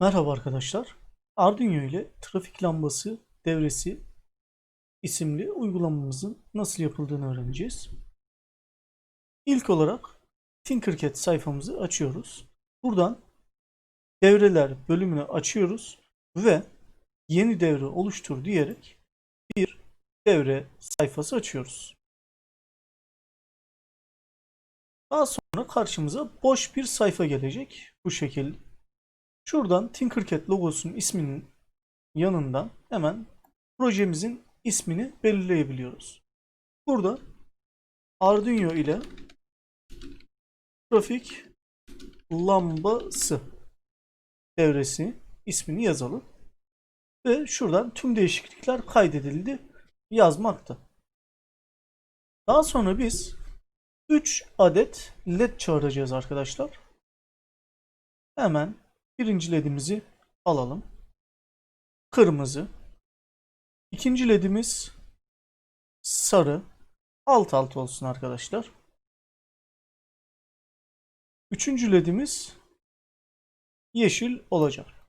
Merhaba arkadaşlar. Arduino ile trafik lambası devresi isimli uygulamamızın nasıl yapıldığını öğreneceğiz. İlk olarak Tinkercad sayfamızı açıyoruz. Buradan devreler bölümünü açıyoruz ve yeni devre oluştur diyerek bir devre sayfası açıyoruz. Daha sonra karşımıza boş bir sayfa gelecek bu şekilde. Şuradan Tinkercad logosunun isminin yanından hemen projemizin ismini belirleyebiliyoruz. Burada Arduino ile trafik lambası devresi ismini yazalım. Ve şuradan tüm değişiklikler kaydedildi yazmakta. Daha sonra biz 3 adet led çağıracağız arkadaşlar. Hemen birinci ledimizi alalım. Kırmızı. İkinci ledimiz sarı. Alt alt olsun arkadaşlar. Üçüncü ledimiz yeşil olacak.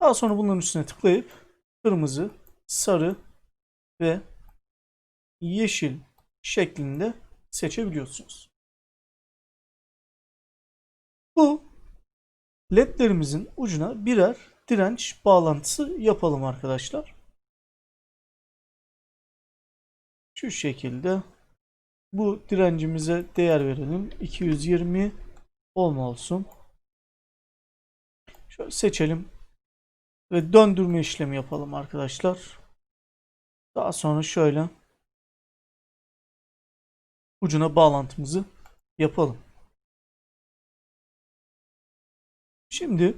Daha sonra bunların üstüne tıklayıp kırmızı, sarı ve yeşil şeklinde seçebiliyorsunuz. Bu ledlerimizin ucuna birer direnç bağlantısı yapalım arkadaşlar. Şu şekilde bu direncimize değer verelim. 220 ohm olsun. Şöyle seçelim ve döndürme işlemi yapalım arkadaşlar. Daha sonra şöyle ucuna bağlantımızı yapalım. Şimdi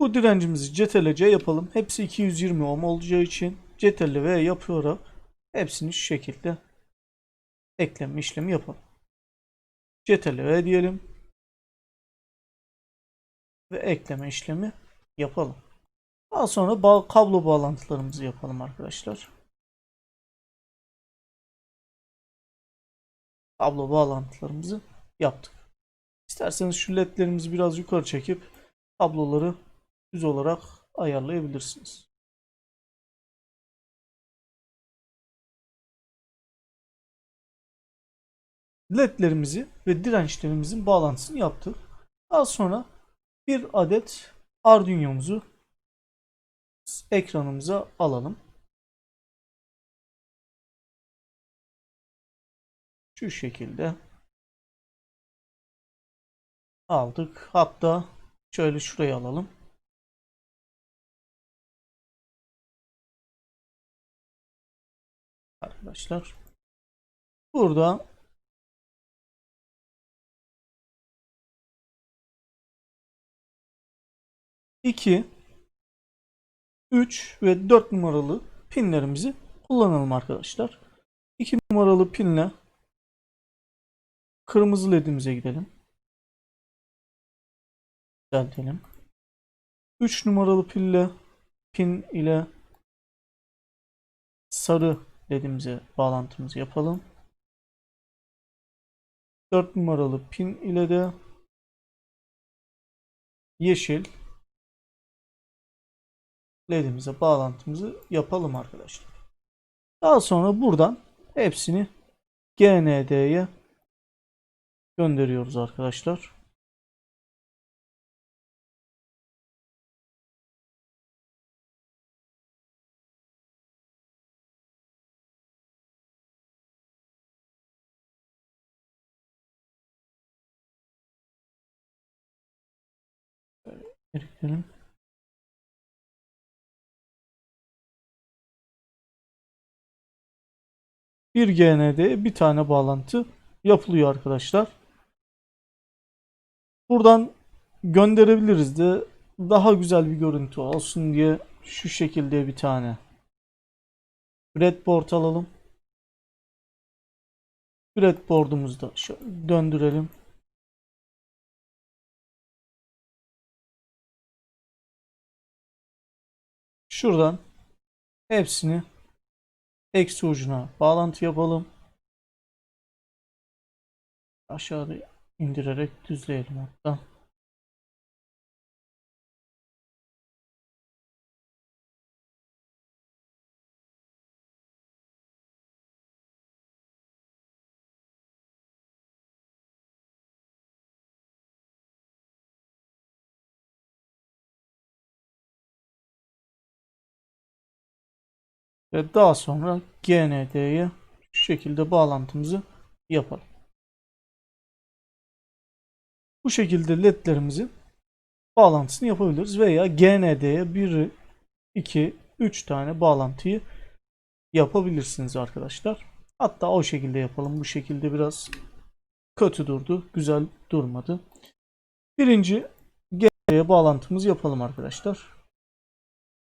bu direncimizi CTRL-C yapalım. Hepsi 220 ohm olacağı için CTRL-V yapıyarak hepsini şu şekilde ekleme işlemi yapalım. CTRL-V diyelim ve ekleme işlemi yapalım. Daha sonra bağ kablo bağlantılarımızı yapalım arkadaşlar. Kablo bağlantılarımızı yaptık. İsterseniz şu ledlerimizi biraz yukarı çekip kabloları düz olarak ayarlayabilirsiniz. ledlerimizi ve dirençlerimizin bağlantısını yaptık. Daha sonra bir adet Arduino'muzu ekranımıza alalım. Şu şekilde aldık. Hatta şöyle şuraya alalım. Arkadaşlar burada iki 3 ve 4 numaralı pinlerimizi kullanalım arkadaşlar. 2 numaralı pinle kırmızı ledimize gidelim. Düzeltelim. 3 numaralı pille pin ile sarı ledimize bağlantımızı yapalım. 4 numaralı pin ile de yeşil ledimize bağlantımızı yapalım arkadaşlar. Daha sonra buradan hepsini GND'ye gönderiyoruz arkadaşlar. Ekleyelim. Bir GND bir tane bağlantı yapılıyor arkadaşlar. Buradan gönderebiliriz de daha güzel bir görüntü olsun diye şu şekilde bir tane breadboard alalım. Breadboard'umuzu da şöyle döndürelim. Şuradan hepsini eksi ucuna bağlantı yapalım. Aşağıda indirerek düzleyelim hatta. Ve daha sonra GND'ye şu şekilde bağlantımızı yapalım. Bu şekilde ledlerimizin bağlantısını yapabiliriz veya GND'ye 1, 2, 3 tane bağlantıyı yapabilirsiniz arkadaşlar. Hatta o şekilde yapalım. Bu şekilde biraz kötü durdu. Güzel durmadı. Birinci GND'ye bağlantımızı yapalım arkadaşlar.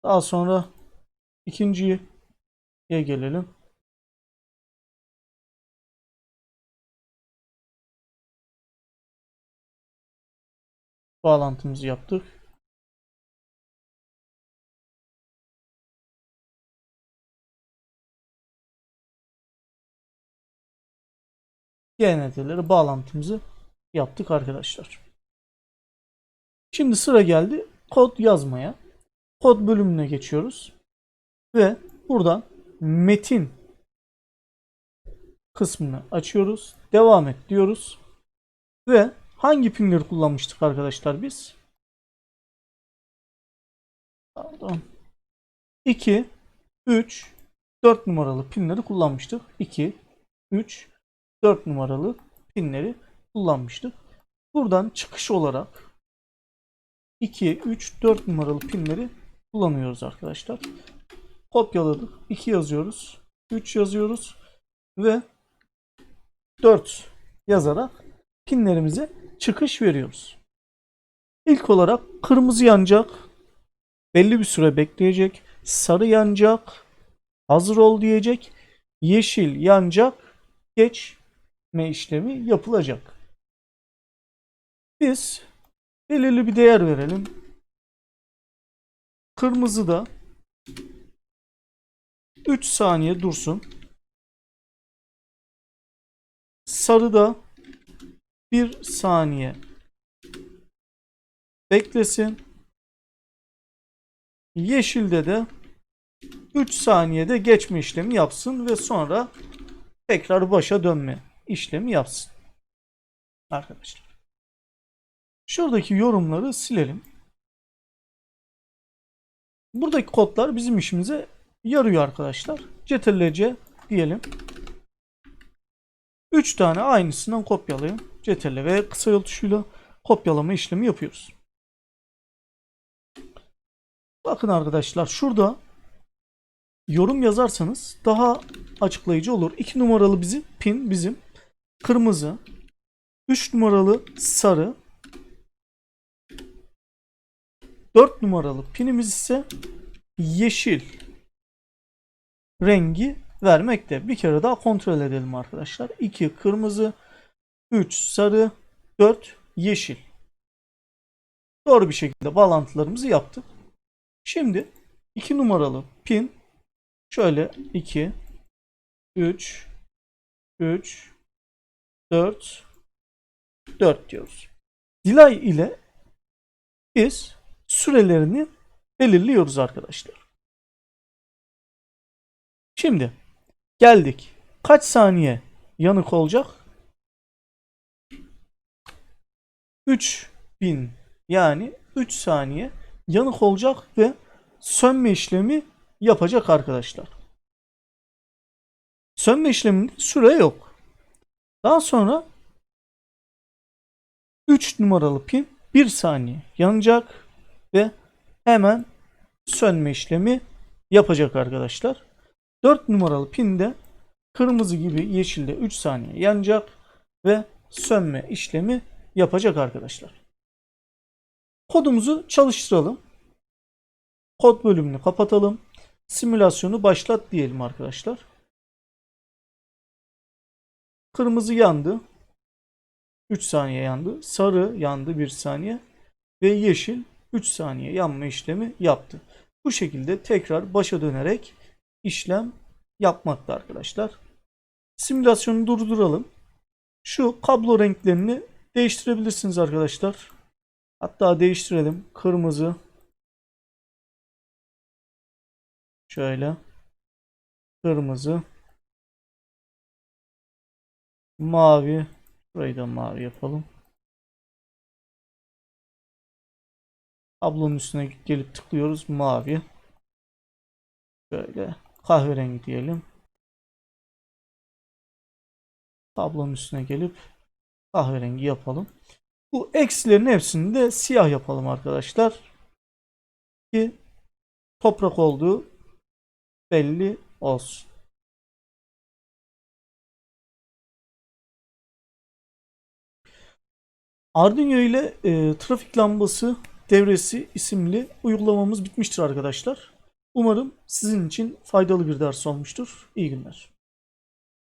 Daha sonra ikinciye gelelim. Bağlantımızı yaptık. GNT'leri bağlantımızı yaptık arkadaşlar. Şimdi sıra geldi kod yazmaya. Kod bölümüne geçiyoruz. Ve buradan metin kısmını açıyoruz. Devam et diyoruz. Ve hangi pinleri kullanmıştık arkadaşlar biz? Pardon. 2, 3, 4 numaralı pinleri kullanmıştık. 2, 3, 4 numaralı pinleri kullanmıştık. Buradan çıkış olarak 2, 3, 4 numaralı pinleri kullanıyoruz arkadaşlar. Kopyaladık. 2 yazıyoruz. 3 yazıyoruz. Ve 4 yazarak pinlerimize çıkış veriyoruz. İlk olarak kırmızı yanacak. Belli bir süre bekleyecek. Sarı yanacak. Hazır ol diyecek. Yeşil yanacak. Geçme işlemi yapılacak. Biz belirli bir değer verelim. Kırmızı da 3 saniye dursun. Sarı da 1 saniye beklesin. Yeşilde de 3 saniyede geçme işlemi yapsın ve sonra tekrar başa dönme işlemi yapsın. Arkadaşlar. Şuradaki yorumları silelim. Buradaki kodlar bizim işimize yarıyor arkadaşlar. CTRL-C diyelim. 3 tane aynısından kopyalayın. CTRL ve kısa yol tuşuyla kopyalama işlemi yapıyoruz. Bakın arkadaşlar şurada yorum yazarsanız daha açıklayıcı olur. 2 numaralı bizim pin bizim kırmızı. 3 numaralı sarı. 4 numaralı pinimiz ise yeşil rengi vermekte. Bir kere daha kontrol edelim arkadaşlar. 2 kırmızı, 3 sarı, 4 yeşil. Doğru bir şekilde bağlantılarımızı yaptık. Şimdi 2 numaralı pin şöyle 2 3 3 4 4 diyoruz. Delay ile biz sürelerini belirliyoruz arkadaşlar. Şimdi geldik. Kaç saniye yanık olacak? 3000 yani 3 saniye yanık olacak ve sönme işlemi yapacak arkadaşlar. Sönme işleminde süre yok. Daha sonra 3 numaralı pin 1 saniye yanacak ve hemen sönme işlemi yapacak arkadaşlar. 4 numaralı pinde kırmızı gibi yeşilde 3 saniye yanacak ve sönme işlemi yapacak arkadaşlar. Kodumuzu çalıştıralım. Kod bölümünü kapatalım. Simülasyonu başlat diyelim arkadaşlar. Kırmızı yandı. 3 saniye yandı. Sarı yandı 1 saniye. Ve yeşil 3 saniye yanma işlemi yaptı. Bu şekilde tekrar başa dönerek işlem yapmakta arkadaşlar. Simülasyonu durduralım. Şu kablo renklerini değiştirebilirsiniz arkadaşlar. Hatta değiştirelim. Kırmızı. Şöyle. Kırmızı. Mavi. Burayı da mavi yapalım. Tablonun üstüne gelip tıklıyoruz. Mavi. Böyle. Kahverengi diyelim. Tablonun üstüne gelip kahverengi yapalım. Bu eksilerin hepsini de siyah yapalım arkadaşlar. Ki toprak olduğu belli olsun. Arduino ile e, trafik lambası devresi isimli uygulamamız bitmiştir arkadaşlar. Umarım sizin için faydalı bir ders olmuştur. İyi günler.